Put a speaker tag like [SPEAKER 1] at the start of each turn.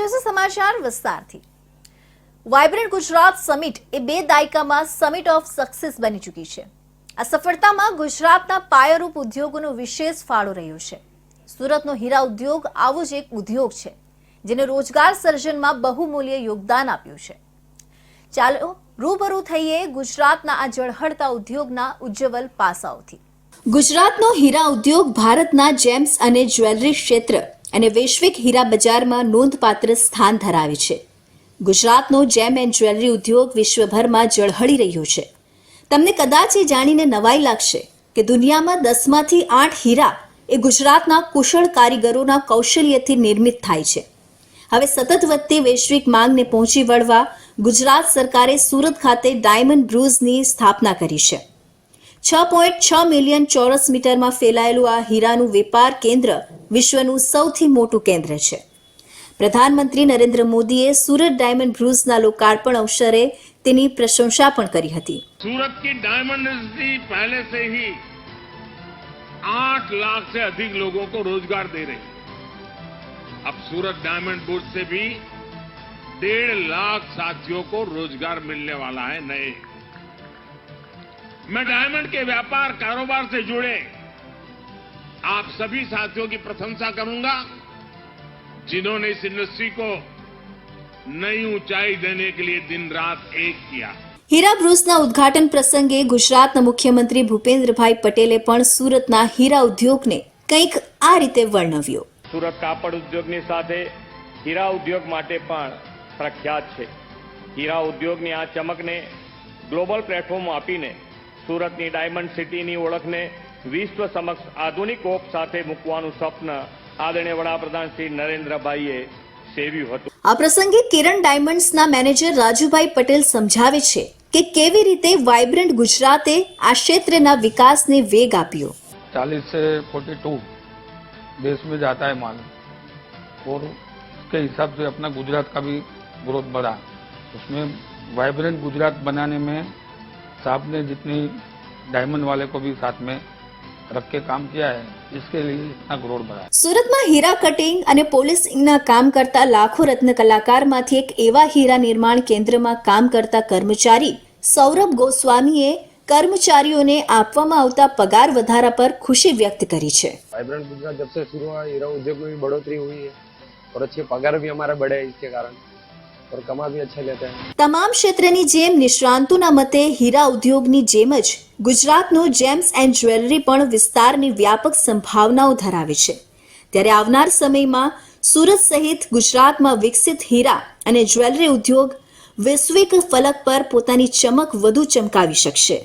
[SPEAKER 1] સમાચાર વિસ્તારથી. Vibrant Gujarat summit એ બે દાયકામાં સમિટ ઓફ સક્સેસ બની ચૂકી છે. આ સફળતામાં ગુજરાતના પાયારૂપ ઉદ્યોગોનો વિશેષ ફાળો રહ્યો છે. સુરતનો હીરા ઉદ્યોગ આવો જ એક ઉદ્યોગ છે, જેને રોજગાર સર્જનમાં બહુમૂલ્ય યોગદાન આપ્યું છે. ચાલો રૂબરૂ થઈએ ગુજરાતના આ ઝળહળતા ઉદ્યોગના ઉજ્જવલ પાસાઓથી. ગુજરાતનો હીરા ઉદ્યોગ ભારતના જેમ્સ અને જ્વેલરી ક્ષેત્ર અને વૈશ્વિક હીરા બજારમાં નોંધપાત્ર સ્થાન ધરાવે છે. ગુજરાતનો જેમ એન્ડ જ્વેલરી ઉદ્યોગ વિશ્વભરમાં ઝળહળી રહ્યો છે. તમને કદાચ એ જાણીને નવાઈ લાગશે કે દુનિયામાં દસમાંથી આઠ હીરા એ ગુજરાતના કુશળ કારીગરોના કૌશલ્યથી નિર્મિત થાય છે. હવે સતત વધતી વૈશ્વિક માંગને પહોંચી વળવા ગુજરાત સરકારે સુરત ખાતે ડાયમંડ બ્રુઝની સ્થાપના કરી છે. છ પોઈન્ટ છ મિલિયન ચોરસ મીટરમાં ફેલાયેલું આ હીરાનું વેપાર કેન્દ્ર વિશ્વનું સૌથી મોટું કેન્દ્ર છે પ્રધાનમંત્રી નરેન્દ્ર મોદીએ સુરત ડાયમંડ બ્રુઝના લોકાર્પણ અવસરે તેની પ્રશંસા પણ કરી હતી
[SPEAKER 2] सूरत की डायमंड इंडस्ट्री पहले से ही आठ लाख से अधिक लोगों को रोजगार दे रही है अब सूरत डायमंड बुर्ज से भी डेढ़ लाख साथियों को रोजगार मिलने वाला है नए मैं डायमंड के व्यापार कारोबार से जुड़े आप सभी साथियों की प्रशंसा करूंगा जिन्होंने इस इंडस्ट्री को नई ऊंचाई देने के लिए दिन रात एक किया
[SPEAKER 1] હીરા બ્રુઝના ઉદ્ઘાટન પ્રસંગે ગુજરાતના મુખ્યમંત્રી ભૂપેન્દ્રભાઈ પટેલે પણ સુરતના હીરા ઉદ્યોગને કંઈક આ રીતે વર્ણવ્યો
[SPEAKER 3] સુરત કાપડ ઉદ્યોગની સાથે હીરા ઉદ્યોગ માટે પણ પ્રખ્યાત છે હીરા ઉદ્યોગની આ ચમકને ગ્લોબલ પ્લેટફોર્મ આપીને સુરતની ડાયમંડ સિટીની ઓળખને વિશ્વ સમક્ષ આધુનિક ઓપ સાથે મૂકવાનું સ્વપ્ન આદરણીય વડાપ્રધાન શ્રી નરેન્દ્રભાઈએ સેવ્યું હતું
[SPEAKER 1] આ પ્રસંગે કિરણ ડાયમંડ્સના મેનેજર રાજુભાઈ પટેલ સમજાવે છે કે કેવી રીતે વાઇબ્રન્ટ ગુજરાતે આ ક્ષેત્રના વિકાસને વેગ આપ્યો
[SPEAKER 4] चालीस से फोर्टी टू देश में जाता है माल और उसके हिसाब से अपना गुजरात का भी ग्रोथ बढ़ा उसमें वाइब्रेंट गुजरात बनाने में साहब ने जितनी डायमंड वाले को भी साथ में रख के काम किया है इसके लिए इतना ग्रोथ बढ़ा
[SPEAKER 1] સુરતમાં હીરા કટિંગ અને પોલિસિંગના કામ કરતા લાખો રત્ન કલાકારમાંથી એક એવા હીરા નિર્માણ કેન્દ્રમાં કામ કરતા કર્મચારી સૌરભ ગોસ્વામીએ કર્મચારીઓને આપવામાં આવતા પગાર વધારા પર ખુશી વ્યક્ત કરી છે
[SPEAKER 5] वाइब्रेंट गुजरात जब से शुरू हुआ हीरा उद्योग में भी बढ़ोतरी हुई है और अच्छे पगार भी हमारा बढ़े है इसके कारण और कमा भी अच्छे लेते हैं
[SPEAKER 1] તમામ ક્ષેત્રની જેમ નિષ્ણાંતોના મતે હીરા ઉદ્યોગની જેમ જ ગુજરાતનો જેમ્સ એન્ડ જ્વેલરી પણ વિસ્તારની વ્યાપક સંભાવનાઓ ધરાવે છે ત્યારે આવનાર સમયમાં સુરત સહિત ગુજરાતમાં વિકસિત હીરા અને જ્વેલરી ઉદ્યોગ વૈશ્વિક ફલક પર પોતાની ચમક વધુ ચમકાવી શકશે